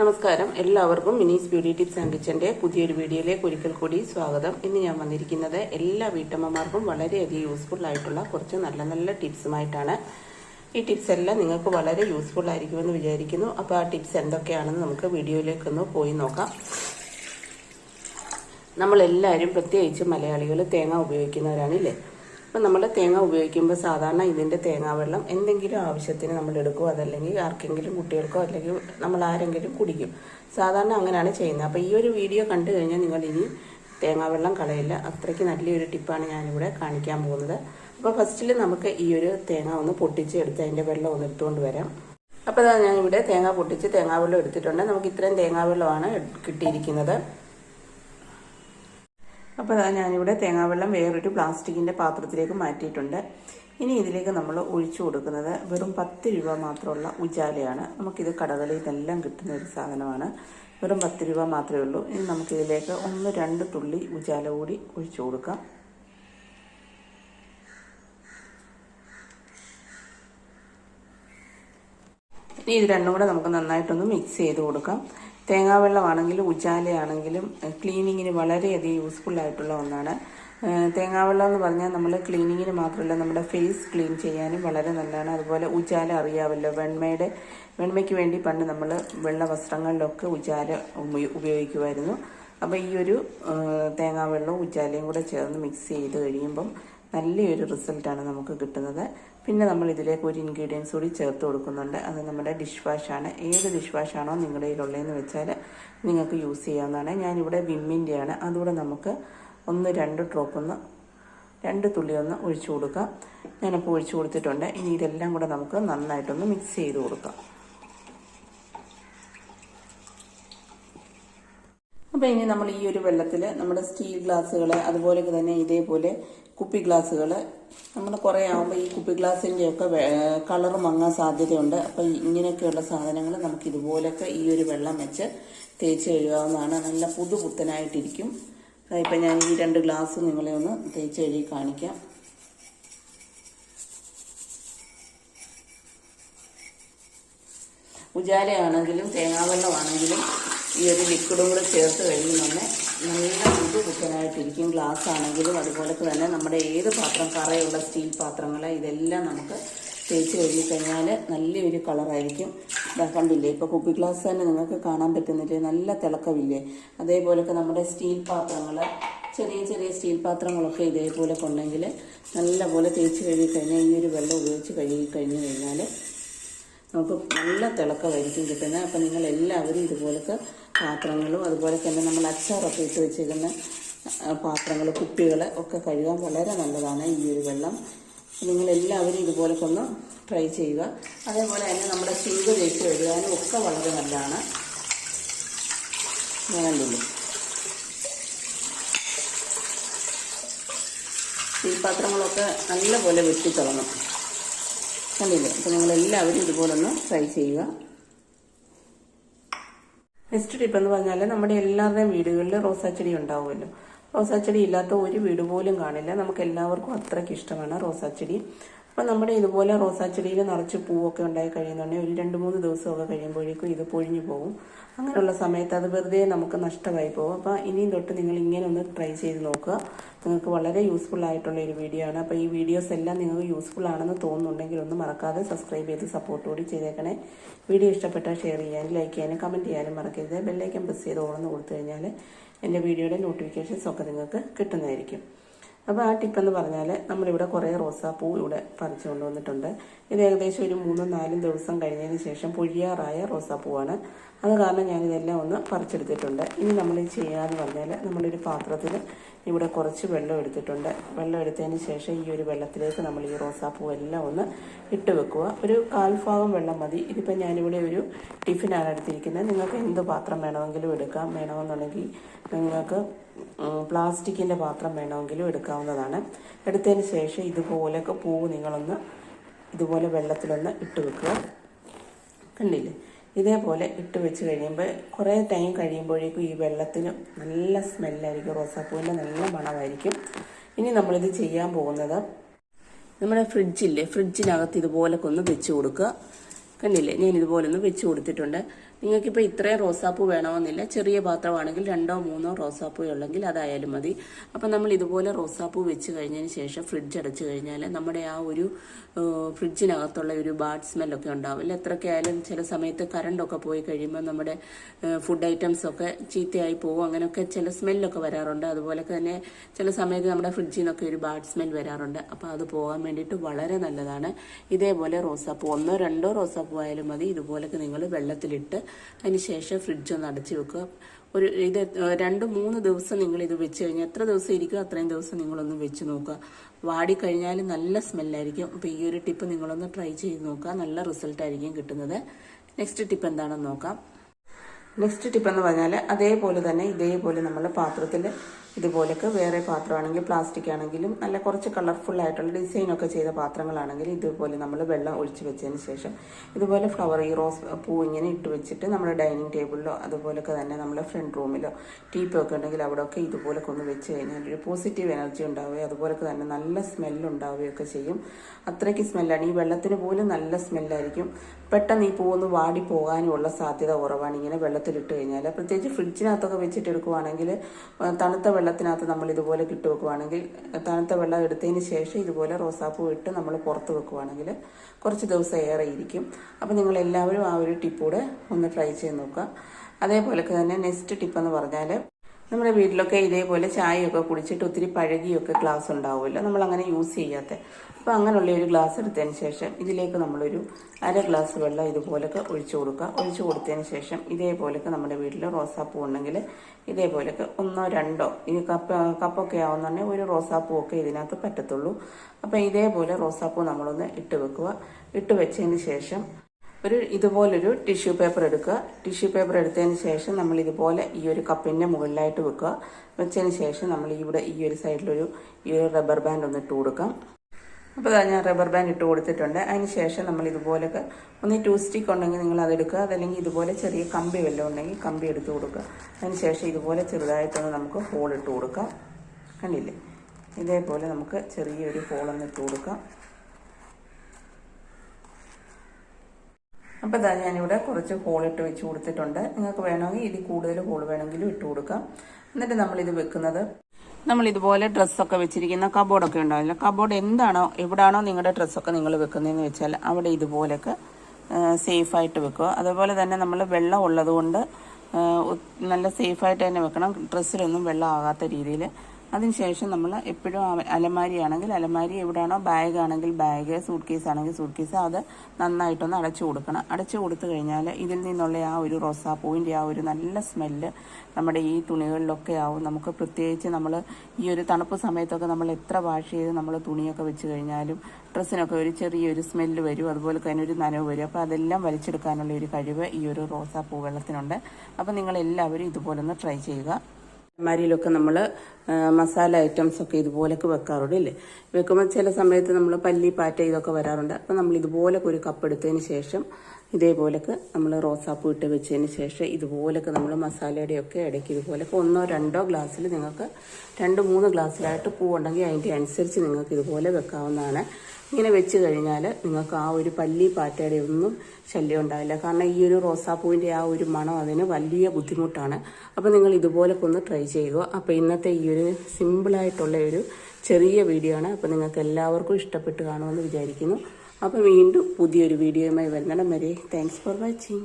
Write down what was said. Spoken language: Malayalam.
നമസ്കാരം. എല്ലാവർക്കും മിനീസ് ബ്യൂട്ടി ടിപ്സ് ആൻഡ് കിച്ചന്റെ പുതിയൊരു വീഡിയോയിലേക്ക് ഒരിക്കൽ കൂടി സ്വാഗതം. ഇന്ന് ഞാൻ വന്നിരിക്കുന്നത് എല്ലാ വീട്ടമ്മമാർക്കും വളരെയധികം യൂസ്ഫുൾ ആയിട്ടുള്ള കുറച്ച് നല്ല നല്ല ടിപ്സുമായിട്ടാണ്. ഈ ടിപ്സ് എല്ലാം നിങ്ങൾക്ക് വളരെ യൂസ്ഫുൾ ആയിരിക്കുമെന്ന് വിചാരിക്കുന്നു. അപ്പോൾ ആ ടിപ്സ് എന്തൊക്കെയാണെന്ന് നമുക്ക് വീഡിയോയിലേക്കൊന്ന് പോയി നോക്കാം. നമ്മളെല്ലാവരും പ്രത്യേകിച്ച് മലയാളികൾ തേങ്ങ ഉപയോഗിക്കുന്നവരാണില്ലേ അപ്പം നമ്മൾ തേങ്ങ ഉപയോഗിക്കുമ്പോൾ സാധാരണ ഇതിന്റെ തേങ്ങാവെള്ളം എന്തെങ്കിലും ആവശ്യത്തിന് നമ്മൾ എടുക്കും അതല്ലെങ്കിൽ ആർക്കെങ്കിലും കുട്ടികൾക്കോ അല്ലെങ്കിൽ നമ്മൾ ആരെങ്കിലും കുടിക്കും. സാധാരണ അങ്ങനെയാണ് ചെയ്യുന്നത്. അപ്പോൾ ഈ ഒരു വീഡിയോ കണ്ടു കഴിഞ്ഞാൽ നിങ്ങൾ ഇനി തേങ്ങാവെള്ളം കളയില്ല. അത്രയ്ക്ക് നല്ലൊരു ടിപ്പാണ് ഞാനിവിടെ കാണിക്കാൻ പോകുന്നത്. അപ്പോൾ ഫസ്റ്റിൽ നമുക്ക് ഈ ഒരു തേങ്ങ ഒന്ന് പൊട്ടിച്ച് എടുത്ത് അതിന്റെ വെള്ളം ഒന്ന് എടുത്തുകൊണ്ട് വരാം. അപ്പോൾ ഞാൻ ഞാനിവിടെ തേങ്ങ പൊട്ടിച്ച് തേങ്ങാവെള്ളം എടുത്തിട്ടുണ്ട്. നമുക്ക് ഇത്രയും തേങ്ങാവെള്ളമാണ് കിട്ടിയിരിക്കുന്നത്. അപ്പോൾ ഞാനിവിടെ തേങ്ങാവെള്ളം വേറൊരു പ്ലാസ്റ്റിക്കിന്റെ പാത്രത്തിലേക്ക് മാറ്റിയിട്ടുണ്ട്. ഇനി ഇതിലേക്ക് നമ്മൾ ഒഴിച്ചു കൊടുക്കുന്നത് വെറും പത്ത് രൂപ മാത്രമുള്ള ഉജാലയാണ്. നമുക്കിത് കടകളിൽ നിന്നെല്ലാം കിട്ടുന്ന ഒരു സാധനമാണ്. വെറും പത്ത് രൂപ മാത്രമേ ഉള്ളൂ. ഇനി നമുക്കിതിലേക്ക് ഒന്ന് രണ്ട് തുള്ളി ഉജാല കൂടി ഒഴിച്ചു കൊടുക്കാം. ഇനി ഇത് രണ്ടും കൂടെ നമുക്ക് നന്നായിട്ടൊന്ന് മിക്സ് ചെയ്ത് കൊടുക്കാം. തേങ്ങാവെള്ളമാണെങ്കിലും ഉജാലയാണെങ്കിലും ക്ലീനിങ്ങിന് വളരെയധികം യൂസ്ഫുൾ ആയിട്ടുള്ള ഒന്നാണ്. തേങ്ങാവെള്ളം എന്ന് പറഞ്ഞാൽ നമ്മൾ ക്ലീനിങ്ങിന് മാത്രമല്ല നമ്മുടെ ഫേസ് ക്ലീൻ ചെയ്യാനും വളരെ നല്ലതാണ്. അതുപോലെ ഉജാല അറിയാമല്ലോ വെണ്മയുടെ വെണ്മയ്ക്ക് വേണ്ടി പണ്ട് നമ്മൾ വെള്ള വസ്ത്രങ്ങളിലൊക്കെ ഉജാല ഉപയോഗിക്കുമായിരുന്നു. അപ്പോൾ ഈ ഒരു തേങ്ങാവെള്ളവും ഉജാലയും കൂടെ ചേർന്ന് മിക്സ് ചെയ്ത് കഴിയുമ്പം നല്ലൊരു റിസൾട്ടാണ് നമുക്ക് കിട്ടുന്നത്. പിന്നെ നമ്മൾ ഇതിലേക്ക് ഒരു ഇൻഗ്രീഡിയൻസ് കൂടി ചേർത്ത് കൊടുക്കുന്നുണ്ട്. അത് നമ്മുടെ ഡിഷ് വാഷാണ് ഏത് ഡിഷ് വാഷാണോ നിങ്ങളുടെ കയ്യിലുള്ളതെന്ന് വെച്ചാൽ നിങ്ങൾക്ക് യൂസ് ചെയ്യാവുന്നതാണ്. ഞാനിവിടെ വിമ്മിന്റെയാണ് അതുകൂടെ നമുക്ക് ഒന്ന് രണ്ട് ഡ്രോപ്പ് ഒന്ന് രണ്ട് തുള്ളി ഒന്ന് ഒഴിച്ചു കൊടുക്കാം. ഞാനപ്പോൾ ഒഴിച്ചു കൊടുത്തിട്ടുണ്ട്. ഇനി ഇതെല്ലാം കൂടെ നമുക്ക് നന്നായിട്ടൊന്ന് മിക്സ് ചെയ്ത് കൊടുക്കാം. അപ്പോൾ ഇനി നമ്മൾ ഈ ഒരു വെള്ളത്തിൽ നമ്മുടെ സ്റ്റീൽ ഗ്ലാസ്സുകൾ അതുപോലെ തന്നെ ഇതേപോലെ കുപ്പി ഗ്ലാസ്സുകൾ. നമ്മൾ കുറേ ആകുമ്പോൾ ഈ കുപ്പി ഗ്ലാസിന്റെയൊക്കെ കളർ മങ്ങാൻ സാധ്യതയുണ്ട്. അപ്പോൾ ഇങ്ങനെയൊക്കെയുള്ള സാധനങ്ങൾ നമുക്ക് ഇതുപോലൊക്കെ ഈ ഒരു വെള്ളം വെച്ച് തേച്ച് കഴുകാവുന്നതാണ്. നല്ല പുതുപുത്തനായിട്ടിരിക്കും. ഇപ്പം ഞാൻ ഈ രണ്ട് ഗ്ലാസ് നിങ്ങളെ ഒന്ന് തേച്ച് കഴുകി കാണിക്കാം. ഉജാലയാണെങ്കിലും തേങ്ങാവെള്ളമാണെങ്കിലും ഈ ഒരു ലിക്വിഡും കൂടെ ചേർത്ത് കഴിയുമ്പോൾ നല്ല പുതു കുത്തനായിട്ടിരിക്കും ഗ്ലാസ് ആണെങ്കിലും അതുപോലെ തന്നെ നമ്മുടെ ഏത് പാത്രം കറയുള്ള സ്റ്റീൽ പാത്രങ്ങൾ ഇതെല്ലാം നമുക്ക് തേച്ച് കഴുകി കഴിഞ്ഞാൽ നല്ലൊരു കളറായിരിക്കും. ഇതാ കണ്ടില്ലേ? ഇപ്പോൾ കുപ്പി ഗ്ലാസ് തന്നെ നിങ്ങൾക്ക് കാണാൻ പറ്റുന്നില്ലേ? നല്ല തിളക്കമില്ലേ? അതേപോലൊക്കെ നമ്മുടെ സ്റ്റീൽ പാത്രങ്ങൾ ചെറിയ ചെറിയ സ്റ്റീൽ പാത്രങ്ങളൊക്കെ ഇതേപോലെ കൊണ്ടെങ്കിൽ നല്ലപോലെ തേച്ച് കഴുകി കഴിഞ്ഞാൽ ഈ ഒരു വെള്ളം ഉപയോഗിച്ച് കഴുകി കഴിഞ്ഞ് കഴിഞ്ഞാൽ നമുക്ക് നല്ല തിളക്കമായിരിക്കും കിട്ടുന്നത്. അപ്പം നിങ്ങൾ എല്ലാവരും ഇതുപോലത്തെ പാത്രങ്ങളും അതുപോലെ തന്നെ നമ്മൾ അച്ചാറൊക്കെ ഇട്ട് വെച്ചിരിക്കുന്ന പാത്രങ്ങൾ കുപ്പികൾ ഒക്കെ കഴുകാൻ വളരെ നല്ലതാണ് ഈ ഒരു വെള്ളം. നിങ്ങൾ എല്ലാവരും ഇതുപോലൊക്കെ ഒന്ന് ട്രൈ ചെയ്യുക. അതേപോലെ തന്നെ നമ്മുടെ ചീവ് തേച്ച് കഴുകാനും ഒക്കെ വളരെ നല്ലതാണ്. വേണ്ടുള്ളൂ ഈ പാത്രങ്ങളൊക്കെ നല്ലപോലെ വെട്ടിത്തുടങ്ങും കണ്ടില്ലേ? അപ്പോൾ നിങ്ങളെല്ലാവരും ഇതുപോലൊന്ന് ട്രൈ ചെയ്യുക. നെക്സ്റ്റ് ടിപ്പ് എന്ന് പറഞ്ഞാൽ നമ്മുടെ എല്ലാവരുടെയും വീടുകളിൽ റോസാച്ചെടി ഉണ്ടാവുമല്ലോ. റോസാച്ചെടി ഇല്ലാത്ത ഒരു വീട് പോലും കാണില്ല. നമുക്ക് എല്ലാവർക്കും അത്രയ്ക്ക് ഇഷ്ടമാണ് റോസാച്ചെടി. അപ്പം നമ്മുടെ ഇതുപോലെ റോസാച്ചെടിയിൽ നിറച്ച് പൂവൊക്കെ ഉണ്ടായി കഴിയുന്നുണ്ടെങ്കിൽ ഒരു രണ്ട് മൂന്ന് ദിവസമൊക്കെ കഴിയുമ്പോഴേക്കും ഇത് പൊഴിഞ്ഞു പോകും. അങ്ങനെയുള്ള സമയത്ത് അത് വെറുതെ നമുക്ക് നഷ്ടമായി പോകും. അപ്പോൾ ഇനിയും തൊട്ട് നിങ്ങൾ ഇങ്ങനെ ഒന്ന് ട്രൈ ചെയ്ത് നോക്കുക. നിങ്ങൾക്ക് വളരെ യൂസ്ഫുൾ ആയിട്ടുള്ള ഒരു വീഡിയോ ആണ്. അപ്പോൾ ഈ വീഡിയോസ് എല്ലാം നിങ്ങൾക്ക് യൂസ്ഫുൾ ആണെന്ന് തോന്നുന്നുണ്ടെങ്കിൽ ഒന്നും മറക്കാതെ സബ്സ്ക്രൈബ് ചെയ്ത് സപ്പോർട്ട് കൂടി ചെയ്തേക്കണേ. വീഡിയോ ഇഷ്ടപ്പെട്ടാൽ ഷെയർ ചെയ്യാനും ലൈക്ക് ചെയ്യാനും കമന്റ് ചെയ്യാനും മറക്കരുത്. ബെല്ലൈക്കൻ പ്രസ് ചെയ്ത് ഓണെന്ന് കൊടുത്തു കഴിഞ്ഞാൽ എന്റെ വീഡിയോയുടെ നോട്ടിഫിക്കേഷൻസ് ഒക്കെ നിങ്ങൾക്ക് കിട്ടുന്നതായിരിക്കും. അപ്പോൾ ആ ടിപ്പെന്ന് പറഞ്ഞാൽ നമ്മളിവിടെ കുറേ റോസാപ്പൂ ഇവിടെ പറിച്ചു കൊണ്ടുവന്നിട്ടുണ്ട് ഇത് ഏകദേശം ഒരു മൂന്നും നാലും ദിവസം കഴിഞ്ഞതിന് ശേഷം പൊഴിയാറായ റോസാപ്പൂവാണ്. അത് കാരണം ഞാനിതെല്ലാം ഒന്ന് പറിച്ചെടുത്തിട്ടുണ്ട്. ഇനി നമ്മൾ ചെയ്യാന്ന് പറഞ്ഞാൽ നമ്മളൊരു പാത്രത്തിൽ ഇവിടെ കുറച്ച് വെള്ളം എടുത്തിട്ടുണ്ട്. വെള്ളം എടുത്തതിന് ശേഷം ഈ ഒരു വെള്ളത്തിലേക്ക് നമ്മൾ ഈ റോസാപ്പൂ എല്ലാം ഒന്ന് ഇട്ട് വെക്കുക. ഒരു കാൽഭാഗം വെള്ളം മതി. ഇതിപ്പോൾ ഞാനിവിടെ ഒരു ടിഫിനാണ് എടുത്തിരിക്കുന്നത്. നിങ്ങൾക്ക് എന്ത് പാത്രം വേണമെങ്കിലും എടുക്കാം. വേണമെന്നുണ്ടെങ്കിൽ നിങ്ങൾക്ക് പ്ലാസ്റ്റിക്കിന്റെ പാത്രം വേണമെങ്കിലും എടുക്കാവുന്നതാണ്. എടുത്തതിന് ശേഷം ഇതുപോലൊക്കെ പൂവ് നിങ്ങളൊന്ന് ഇതുപോലെ വെള്ളത്തിലൊന്ന് ഇട്ട് വെക്കുക. കണ്ടില്ലേ? ഇതേപോലെ ഇട്ട് വെച്ച് കഴിയുമ്പോൾ കുറേ ടൈം കഴിയുമ്പോഴേക്കും ഈ വെള്ളത്തിന് നല്ല സ്മെല്ലായിരിക്കും. റോസാപ്പൂവിന്റെ നല്ല മണമായിരിക്കും. ഇനി നമ്മളിത് ചെയ്യാൻ പോകുന്നത് നമ്മുടെ ഫ്രിഡ്ജില്ലേ ഫ്രിഡ്ജിനകത്ത് ഇതുപോലൊക്കെ ഒന്ന് വെച്ച് കൊടുക്കുക. കണ്ടില്ലേ? ഞാൻ ഇതുപോലെ ഒന്ന് വെച്ച് കൊടുത്തിട്ടുണ്ട്. നിങ്ങൾക്കിപ്പോൾ ഇത്രയും റോസാപ്പൂ വേണമെന്നില്ല. ചെറിയ പാത്രമാണെങ്കിൽ രണ്ടോ മൂന്നോ റോസാപ്പൂ ഉള്ളെങ്കിൽ അതായാലും മതി. അപ്പം നമ്മൾ ഇതുപോലെ റോസാപ്പൂ വെച്ച് കഴിഞ്ഞതിന് ശേഷം ഫ്രിഡ്ജ് അടച്ചു കഴിഞ്ഞാൽ നമ്മുടെ ആ ഒരു ഫ്രിഡ്ജിനകത്തുള്ള ഒരു ബാഡ് സ്മെല്ലൊക്കെ ഉണ്ടാവില്ല. എത്രയൊക്കെ ആയാലും ചില സമയത്ത് കറണ്ടൊക്കെ പോയി കഴിയുമ്പോൾ നമ്മുടെ ഫുഡ് ഐറ്റംസ് ഒക്കെ ചീത്തയായി പോകും. അങ്ങനെയൊക്കെ ചില സ്മെല്ലൊക്കെ വരാറുണ്ട്. അതുപോലെ തന്നെ ചില സമയത്ത് നമ്മുടെ ഫ്രിഡ്ജിൽ നിന്നൊക്കെ ഒരു ബാഡ് സ്മെൽ വരാറുണ്ട്. അപ്പോൾ അത് പോകാൻ വേണ്ടിയിട്ട് വളരെ നല്ലതാണ്. ഇതേപോലെ റോസാപ്പൂ ഒന്നോ രണ്ടോ റോസാപ്പൂ ആയാലും മതി. ഇതുപോലൊക്കെ നിങ്ങൾ വെള്ളത്തിലിട്ട് അതിന് ശേഷം ഫ്രിഡ്ജ് ഒന്ന് അടച്ചു വെക്കുക. ഒരു ഇത് രണ്ട് മൂന്ന് ദിവസം നിങ്ങൾ ഇത് വെച്ച് കഴിഞ്ഞാൽ എത്ര ദിവസം ഇരിക്കും അത്രയും ദിവസം നിങ്ങളൊന്ന് വെച്ച് നോക്കുക. വാടിക്കഴിഞ്ഞാൽ നല്ല സ്മെല്ലായിരിക്കും അപ്പോൾ ഈ ഒരു ടിപ്പ് നിങ്ങളൊന്ന് ട്രൈ ചെയ്ത് നോക്കുക. നല്ല റിസൾട്ട് ആയിരിക്കും കിട്ടുന്നത്. നെക്സ്റ്റ് ടിപ്പ് എന്താണെന്ന് നോക്കാം. നെക്സ്റ്റ് ടിപ്പ് എന്ന് പറഞ്ഞാൽ അതേപോലെ തന്നെ ഇതേപോലെ നമ്മൾ പാത്രത്തിൽ ഇതുപോലൊക്കെ വേറെ പാത്രമാണെങ്കിൽ പ്ലാസ്റ്റിക് ആണെങ്കിലും നല്ല കുറച്ച് കളർഫുൾ ആയിട്ടുള്ള ഡിസൈനൊക്കെ ചെയ്ത പാത്രങ്ങളാണെങ്കിൽ ഇതുപോലെ നമ്മൾ വെള്ളം ഒഴിച്ച് വെച്ചതിന് ശേഷം ഇതുപോലെ ഫ്ലവർ ഈ റോസ് പൂ ഇങ്ങനെ ഇട്ട് വെച്ചിട്ട് നമ്മുടെ ഡൈനിങ് ടേബിളിലോ അതുപോലൊക്കെ തന്നെ നമ്മുടെ ഫ്രണ്ട് റൂമിലോ ടീപ്പോ ഒക്കെ ഉണ്ടെങ്കിൽ അവിടെയൊക്കെ ഇതുപോലൊക്കെ ഒന്ന് വെച്ച് കഴിഞ്ഞാൽ ഒരു പോസിറ്റീവ് എനർജി ഉണ്ടാവുകയും അതുപോലൊക്കെ തന്നെ നല്ല സ്മെല്ലുണ്ടാവുകയൊക്കെ ചെയ്യും. അത്രയ്ക്ക് സ്മെല്ലാണ് ഈ വെള്ളത്തിന് പോലും നല്ല സ്മെല്ലായിരിക്കും പെട്ടെന്ന് ഈ പൂ ഒന്ന് വാടി പോകാനുമുള്ള സാധ്യത കുറവാണ്. ഇങ്ങനെ വെള്ളത്തിലിട്ട് കഴിഞ്ഞാൽ പ്രത്യേകിച്ച് ഫ്രിഡ്ജിനകത്തൊക്കെ വെച്ചിട്ട് എടുക്കുവാണെങ്കിൽ തണുത്ത വെള്ളത്തിനകത്ത് നമ്മൾ ഇതുപോലെ കിട്ടു വെക്കുവാണെങ്കിൽ തണുത്ത വെള്ളം എടുത്തതിന് ശേഷം ഇതുപോലെ റോസാപ്പൂ ഇട്ട് നമ്മൾ പുറത്ത് വെക്കുവാണെങ്കിൽ കുറച്ച് ദിവസം ഏറെ ഇരിക്കും. അപ്പോൾ നിങ്ങൾ എല്ലാവരും ആ ഒരു ടിപ്പൂടെ ഒന്ന് ട്രൈ ചെയ്ത് നോക്കുക. അതേപോലെ തന്നെ നെക്സ്റ്റ് ടിപ്പെന്ന് പറഞ്ഞാൽ നമ്മുടെ വീട്ടിലൊക്കെ ഇതേപോലെ ചായയൊക്കെ കുടിച്ചിട്ട് ഒത്തിരി പഴകിയൊക്കെ ഗ്ലാസ് ഉണ്ടാവുമല്ലോ നമ്മൾ അങ്ങനെ യൂസ് ചെയ്യാത്ത. അപ്പോൾ അങ്ങനെയുള്ള ഒരു ഗ്ലാസ് എടുത്തതിന് ശേഷം ഇതിലേക്ക് നമ്മളൊരു അര ഗ്ലാസ് വെള്ളം ഇതുപോലൊക്കെ ഒഴിച്ചു കൊടുക്കുക. ഒഴിച്ചു കൊടുത്തതിന് ശേഷം ഇതേപോലൊക്കെ നമ്മുടെ വീട്ടിൽ റോസാപ്പൂ ഉണ്ടെങ്കിൽ ഇതേപോലൊക്കെ ഒന്നോ രണ്ടോ ഇനി കപ്പ് കപ്പൊക്കെ ആവുന്നുണ്ടെങ്കിൽ ഒരു റോസാപ്പൂ ഒക്കെ ഇതിനകത്ത് പറ്റത്തുള്ളൂ. അപ്പോൾ ഇതേപോലെ റോസാപ്പൂ നമ്മളൊന്ന് ഇട്ട് വെക്കുക. ഇട്ട് വെച്ചതിന് ശേഷം ഒരു ഇതുപോലൊരു ടിഷ്യൂ പേപ്പർ എടുക്കുക. ടിഷ്യൂ പേപ്പർ എടുത്തതിന് ശേഷം നമ്മൾ ഇതുപോലെ ഈ ഒരു കപ്പിന്റെ മുകളിലായിട്ട് വെക്കുക. വെച്ചതിന് ശേഷം നമ്മൾ ഇവിടെ ഈ ഒരു സൈഡിലൊരു ഈ ഒരു റബ്ബർ ബാൻഡ് ഒന്ന് ഇട്ട് കൊടുക്കാം. അപ്പോൾ ഞാൻ റബ്ബർ ബാൻഡ് ഇട്ട് കൊടുത്തിട്ടുണ്ട്. അതിന് ശേഷം നമ്മൾ ഇതുപോലൊക്കെ ഒന്ന് ടൂ സ്റ്റിക്ക് ഉണ്ടെങ്കിൽ നിങ്ങൾ അതെടുക്കുക അതല്ലെങ്കിൽ ഇതുപോലെ ചെറിയ കമ്പി വല്ലതും ഉണ്ടെങ്കിൽ കമ്പി എടുത്ത് കൊടുക്കുക. അതിന് ശേഷം ഇതുപോലെ ചെറുതായിട്ടൊന്ന് നമുക്ക് ഹോൾ ഇട്ട് കൊടുക്കാം. കണ്ടില്ലേ? ഇതേപോലെ നമുക്ക് ചെറിയൊരു ഹോളൊന്ന് ഇട്ട് കൊടുക്കാം. അപ്പോൾ ഇതാ ഞാനിവിടെ കുറച്ച് ഹോളിട്ട് വെച്ച് കൊടുത്തിട്ടുണ്ട്. നിങ്ങൾക്ക് വേണമെങ്കിൽ ഇതിൽ കൂടുതൽ ഹോൾ വേണമെങ്കിലും ഇട്ട് കൊടുക്കാം. എന്നിട്ട് നമ്മളിത് വെക്കുന്നത് നമ്മൾ ഇതുപോലെ ഡ്രസ്സൊക്കെ വെച്ചിരിക്കുന്ന കബോർഡൊക്കെ ഉണ്ടാവില്ല. കബോർഡ് എന്താണോ എവിടാണോ നിങ്ങളുടെ ഡ്രസ്സൊക്കെ നിങ്ങൾ വെക്കുന്നതെന്ന് വെച്ചാൽ അവിടെ ഇതുപോലെയൊക്കെ സേഫായിട്ട് വെക്കുക. അതുപോലെ തന്നെ നമ്മൾ വെള്ളം ഉള്ളതുകൊണ്ട് നല്ല സേഫായിട്ട് തന്നെ വെക്കണം. ഡ്രസ്സിലൊന്നും വെള്ളം ആകാത്ത രീതിയിൽ അതിനുശേഷം നമ്മൾ എപ്പോഴും അലമാരി ആണെങ്കിൽ അലമാരി എവിടെയാണോ ബാഗ് ആണെങ്കിൽ ബാഗ് സൂട്ട് കേസ് ആണെങ്കിൽ സൂട്ട് കേസ് അത് നന്നായിട്ടൊന്ന് അടച്ചു കൊടുക്കണം. അടച്ചു കൊടുത്തു കഴിഞ്ഞാൽ ഇതിൽ നിന്നുള്ള ആ ഒരു റോസാപ്പൂവിന്റെ ആ ഒരു നല്ല സ്മെല്ല് നമ്മുടെ ഈ തുണികളിലൊക്കെ ആവും. നമുക്ക് പ്രത്യേകിച്ച് നമ്മൾ ഈ ഒരു തണുപ്പ് സമയത്തൊക്കെ നമ്മൾ എത്ര വാഷ് ചെയ്ത് നമ്മൾ തുണിയൊക്കെ വെച്ച് കഴിഞ്ഞാലും ഡ്രസ്സിനൊക്കെ ഒരു ചെറിയൊരു സ്മെല്ല് വരും. അതുപോലെ തന്നെ ഒരു നനവ് വരും. അപ്പോൾ അതെല്ലാം വലിച്ചെടുക്കാനുള്ള ഒരു കഴിവ് ഈ ഒരു റോസാപ്പൂ വെള്ളത്തിനുണ്ട്. അപ്പോൾ നിങ്ങളെല്ലാവരും ഇതുപോലെ ഒന്ന് ട്രൈ ചെയ്യുക. അലമാരിയിലൊക്കെ നമ്മൾ മസാല ഐറ്റംസ് ഒക്കെ ഇതുപോലൊക്കെ വെക്കാറുണ്ട് ഇല്ലേ? വെക്കുമ്പോൾ ചില സമയത്ത് നമ്മൾ പല്ലി പാറ്റ ഇതൊക്കെ വരാറുണ്ട്. അപ്പം നമ്മൾ ഇതുപോലൊക്കെ ഒരു കപ്പ് എടുത്തതിന് ശേഷം ഇതേപോലൊക്കെ നമ്മൾ റോസാപ്പൂ ഇട്ട് വെച്ചതിന് ശേഷം ഇതുപോലൊക്കെ നമ്മൾ മസാലയുടെയൊക്കെ ഇടയ്ക്ക് ഇതുപോലൊക്കെ ഒന്നോ രണ്ടോ ഗ്ലാസ്സിൽ നിങ്ങൾക്ക് രണ്ട് മൂന്ന് ഗ്ലാസ്സിലായിട്ട് പൂവുണ്ടെങ്കിൽ അതിന്റെ അനുസരിച്ച് നിങ്ങൾക്ക് ഇതുപോലെ വെക്കാവുന്നതാണ്. ഇങ്ങനെ വെച്ച് കഴിഞ്ഞാൽ നിങ്ങൾക്ക് ആ ഒരു പല്ലി പാറ്റയുടെ ഒന്നും ശല്യം ഉണ്ടാവില്ല. കാരണം ഈ ഒരു റോസാപ്പൂവിന്റെ ആ ഒരു മണം അതിന് വലിയ ബുദ്ധിമുട്ടാണ്. അപ്പോൾ നിങ്ങൾ ഇതുപോലൊക്കെ ഒന്ന് ട്രൈ ചെയ്യുക. അപ്പോൾ ഇന്നത്തെ ഈ ഒരു സിമ്പിളായിട്ടുള്ള ഒരു ചെറിയ വീഡിയോ ആണ്. അപ്പോൾ നിങ്ങൾക്ക് എല്ലാവർക്കും ഇഷ്ടപ്പെട്ട് കാണുമെന്ന് വിചാരിക്കുന്നു. അപ്പോൾ വീണ്ടും പുതിയൊരു വീഡിയോയുമായി വരുന്നിടം വരെ. Thanks for watching